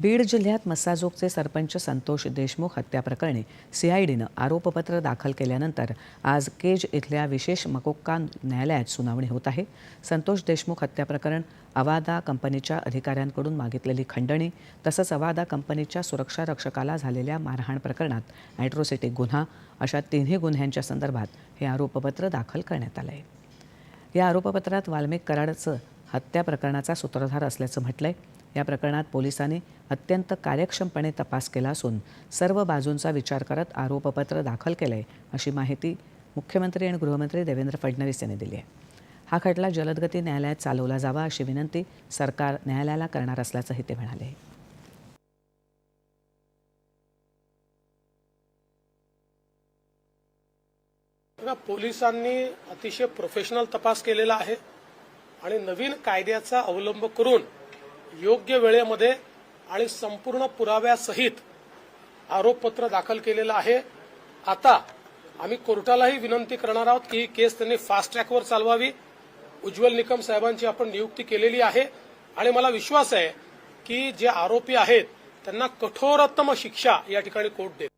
बीड जिल्ह्यात मस्साजोगचे सरपंच संतोष देशमुख हत्याप्रकरणी सीआयडीनं आरोपपत्र दाखल केल्यानंतर आज केज इथल्या विशेष मकोक्का न्यायालयात सुनावणी होत आहे. संतोष देशमुख हत्याप्रकरण अवादा कंपनीच्या अधिकाऱ्यांकडून मागितलेली खंडणी तसंच अवादा कंपनीच्या सुरक्षा रक्षकाला झालेल्या मारहाण प्रकरणात ॲट्रोसिटी गुन्हा अशा तिन्ही गुन्ह्यांच्या संदर्भात हे आरोपपत्र दाखल करण्यात आलं आहे या आरोपपत्रात वाल्मिक कराडचं हत्या प्रकरणाचा सूत्रधार असल्याचं म्हटलंय. या प्रकरणात पोलिसांनी अत्यंत कार्यक्षमपणे तपास केला असून सर्व बाजूंचा विचार करत आरोपपत्र दाखल केलंय अशी माहिती मुख्यमंत्री आणि गृहमंत्री देवेंद्र फडणवीस यांनी दिली आहे. हा खटला जलदगती न्यायालयात चालवला जावा अशी विनंती सरकार न्यायालयाला करणार असल्याचंही ते म्हणाले. पोलिसांनी अतिशय प्रोफेशनल तपास केलेला आहे. आणि नवीन कायद्याचा अवलंब करून योग्य वेळेमध्ये आणि संपूर्ण पुराव्यासहित आरोपपत्र दाखल केलेलं आहे. आता आम्ही कोर्टालाही विनंती करणार आहोत की ही केस त्यांनी फास्ट ट्रॅकवर चालवावी. उज्ज्वल निकम साहेबांची आपण नियुक्ती केलेली आहे. आणि मला विश्वास आहे की जे आरोपी आहेत त्यांना कठोरतम शिक्षा या ठिकाणी कोर्ट देत